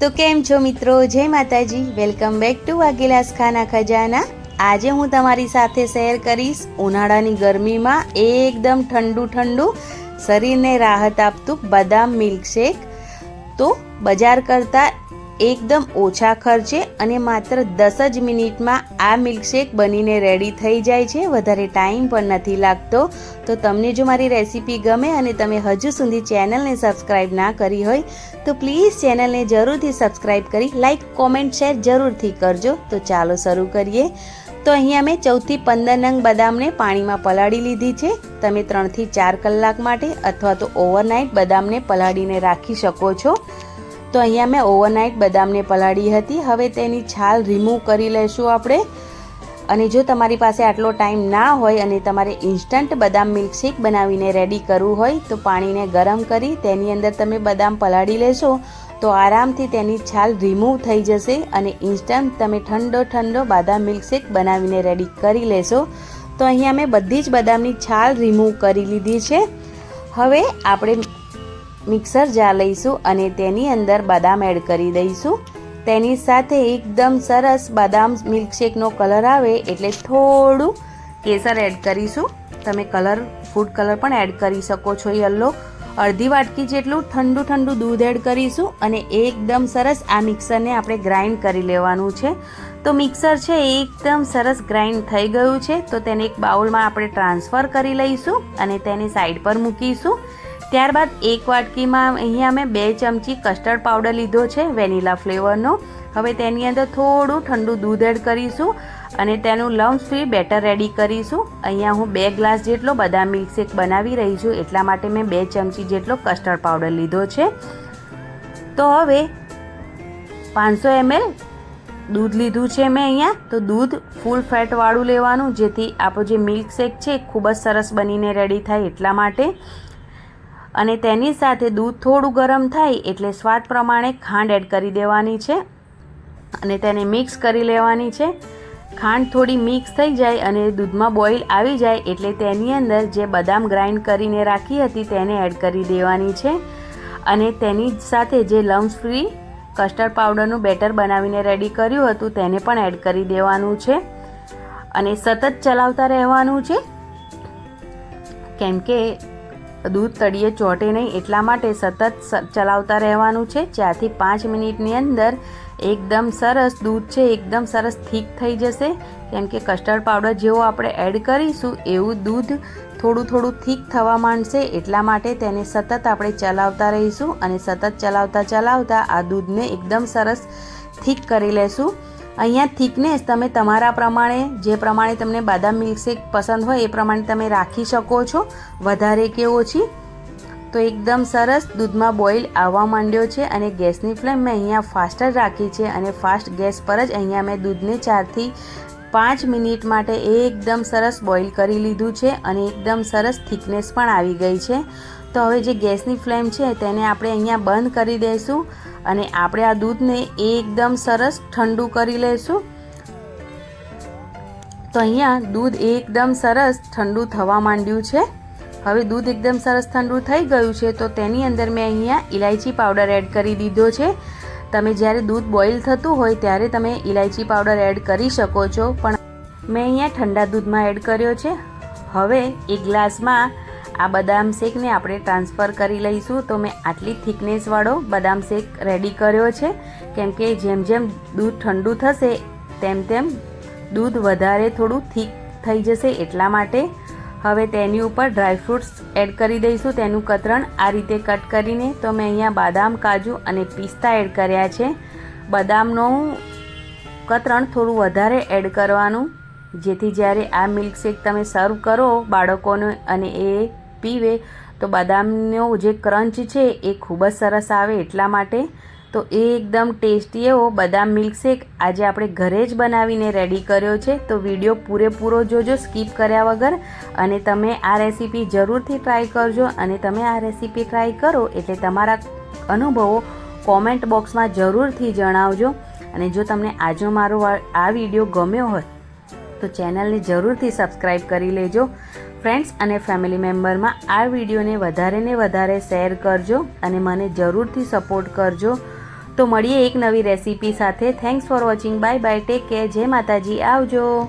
તો કેમ છો મિત્રો? જય માતાજી. વેલકમ બેક ટુ વાઘેલાસ ખાના ખજાના. આજે હું તમારી સાથે શેર કરીશ ઉનાળાની ગરમીમાં એકદમ ઠંડુ ઠંડુ શરીરને રાહત આપતું બદામ મિલ્કશેક તો બજાર કરતાં એકદમ ઓછા ખર્ચે અને માત્ર દસ જ મિનિટમાં આ મિલ્કશેક બનીને રેડી થઈ જાય છે. વધારે ટાઈમ પણ નથી લાગતો. તો તમને જો મારી રેસીપી ગમે અને તમે હજુ સુધી ચેનલને સબસ્ક્રાઈબ ના કરી હોય, તો પ્લીઝ ચેનલને જરૂરથી સબસ્ક્રાઈબ કરી લાઈક કોમેન્ટ શેર જરૂરથી કરજો. તો ચાલો શરૂ કરીએ. તો અહીંયા મેં ચૌદથી પંદર નંગ બદામને પાણીમાં પલાળી લીધી છે. તમે ત્રણથી ચાર કલાક માટે અથવા તો ઓવરનાઇટ બદામને પલાળીને રાખી શકો છો. તો અહીંયા મેં ઓવરનાઇટ બદામને પલાળી હતી. હવે તેની છાલ રિમૂવ કરી લેશું આપણે. અને જો તમારી પાસે આટલો ટાઈમ ના હોય અને તમારે ઇન્સ્ટન્ટ બદામ મિલ્કશેક બનાવીને રેડી કરવું હોય, તો પાણીને ગરમ કરી તેની અંદર તમે બદામ પલાળી લેશો, તો આરામથી તેની છાલ રિમૂવ થઈ જશે અને ઇન્સ્ટન્ટ તમે ઠંડો ઠંડો બદામ મિલ્કશેક બનાવીને રેડી કરી લેશો. તો અહીંયા મેં બધી જ બદામની છાલ રિમૂવ કરી લીધી છે. હવે આપણે મિક્સર જાર લઈશું અને તેની અંદર બદામ એડ કરી દઈશું. તેની સાથે એકદમ સરસ બદામ મિલ્કશેકનો કલર આવે એટલે થોડું કેસર એડ કરીશું. તમે કલર, ફૂડ કલર પણ એડ કરી શકો છો યલો. અડધી વાટકી જેટલું ઠંડુ ઠંડુ દૂધ એડ કરીશું અને એકદમ સરસ આ મિક્સરને આપણે ગ્રાઇન્ડ કરી લેવાનું છે. તો મિક્સર છે એકદમ સરસ ગ્રાઇન્ડ થઈ ગયું છે. તો તેને એક બાઉલમાં આપણે ટ્રાન્સફર કરી લઈશું અને તેને સાઈડ પર મૂકીશું. ત્યારબાદ એક વાટકીમાં અહીંયા મેં બે ચમચી કસ્ટર્ડ પાવડર લીધો છે, વેનીલા ફ્લેવરનો. હવે તેની અંદર થોડું ઠંડુ દૂધ એડ કરીશું અને તેનું લમ્સ ફ્રી બેટર રેડી કરીશું. અહીંયા હું બે ગ્લાસ જેટલો બદામ મિલ્કશેક બનાવી રહી છું, એટલા માટે મેં બે ચમચી જેટલો કસ્ટર્ડ પાવડર લીધો છે. તો હવે પાંચસો એમએલ દૂધ લીધું છે મેં અહીંયા. તો દૂધ ફૂલ ફેટવાળું લેવાનું, જેથી આપણો જે મિલ્કશેક છે ખૂબ જ સરસ બનીને રેડી થાય એટલા માટે. અને તેની સાથે દૂધ થોડું ગરમ થાય એટલે સ્વાદ પ્રમાણે ખાંડ એડ કરી દેવાની છે. અને તેને મિક્સ કરી લેવાની છે. ખાંડ થોડી મિક્સ થઈ જાય અને દૂધમાં બોઇલ આવી જાય એટલે તેની અંદર જે બદામ ગ્રાઇન્ડ કરીને રાખી હતી તેને એડ કરી દેવાની છે. અને તેની સાથે જે લમ્સ ફ્રી કસ્ટર્ડ પાવડરનું બેટર બનાવીને રેડી કર્યું હતું તેને પણ એડ કરી દેવાનું છે. અને સતત ચલાવતા રહેવાનું છે. કેમ કે દૂધ તળિયે ચોટે નહીં, એટલા માટે સતત ચલાવતા રહેવાનું છે. ચારથી પાંચ મિનિટની અંદર એકદમ સરસ દૂધ છે, એકદમ સરસ થીક થઈ જશે. કેમ કે કસ્ટર્ડ પાવડર જેવો આપણે એડ કરીશું, એવું દૂધ થોડું થોડું થીક થવા માંડશે, એટલા માટે તેને સતત આપણે ચલાવતા રહીશું અને સતત ચલાવતા ચલાવતા આ દૂધને એકદમ સરસ થીક કરી લેશું. અહીંયા થિકનેસ તમે તમારા પ્રમાણે, જે પ્રમાણે તમને બાદામ મિલ્કશેક પસંદ હોય એ પ્રમાણે તમે રાખી શકો છો. વધારે કે ઓછી. તો એકદમ સરસ દૂધમાં બોઇલ આવવા માંડ્યો છે અને ગેસની ફ્લેમ મેં અહીંયા ફાસ્ટ જ રાખી છે અને ફાસ્ટ ગેસ પર જ અહીંયા મેં દૂધને ચારથી પાંચ મિનિટ માટે એકદમ સરસ બોઇલ કરી લીધું છે અને એકદમ સરસ થિકનેસ પણ આવી ગઈ છે. તો હવે જે ગેસની ફ્લેમ છે તેને આપણે અહીંયા બંધ કરી દઈશું. અને આપણે આ દૂધને એકદમ સરસ ઠંડુ કરી લઈશું. તો અહીંયા દૂધ એકદમ સરસ ઠંડુ થવા માંડ્યું છે. હવે દૂધ એકદમ સરસ ઠંડુ થઈ ગયું છે, તો તેની અંદર મેં અહીંયા ઇલાયચી પાવડર એડ કરી દીધો છે. તમે જ્યારે દૂધ બોઇલ થતું હોય ત્યારે તમે ઇલાયચી પાવડર એડ કરી શકો છો, પણ મેં અહીંયા ઠંડા દૂધમાં એડ કર્યો છે. હવે એક ગ્લાસમાં આ બદામ શેકને આપણે ટ્રાન્સફર કરી લઈશું. તો મેં આટલી થિકનેસવાળો બદામ શેક રેડી કર્યો છે. કેમ કે જેમ જેમ દૂધ ઠંડુ થશે, તેમ તેમ દૂધ વધારે થોડું થીક થઈ જશે એટલા માટે હવે તેની ઉપર ડ્રાયફ્રૂટ્સ એડ કરી દઈશું. તેનું કતરણ આ રીતે કટ કરીને તો મેં અહીંયા બાદામ, કાજુ અને પિસ્તા એડ કર્યા છે. બદામનું કતરણ થોડું વધારે એડ કરવાનું. જેથી જ્યારે આ મિલ્કશેક તમે સર્વ કરો બાળકોને અને એ પીવે, તો બદામનો જે ક્રંચ છે એ ખૂબ જ સરસ આવે એટલા માટે. તો એ એકદમ ટેસ્ટી એવો બદામ મિલ્કશેક આજે આપણે ઘરે જ બનાવીને રેડી કર્યો છે. તો વીડિયો પૂરેપૂરો જોજો સ્કીપ કર્યા વગર. અને તમે આ રેસીપી જરૂરથી ટ્રાય કરજો અને તમે આ રેસીપી ટ્રાય કરો એટલે તમારા અનુભવો કોમેન્ટ બોક્સમાં જરૂરથી જણાવજો. અને જો તમને આજનો મારો આ વીડિયો ગમ્યો હોય, તો ચેનલને જરૂરથી સબસ્ક્રાઈબ કરી લેજો. ફ્રેન્ડ્સ અને ફેમિલી મેમ્બરમાં આ વિડીયોને વધારે ને વધારે શેર કરજો અને મને જરૂરથી સપોર્ટ કરજો. તો મળીએ એક નવી રેસીપી સાથે. Thanks for watching bye bye take care જય માતાજી. આવજો.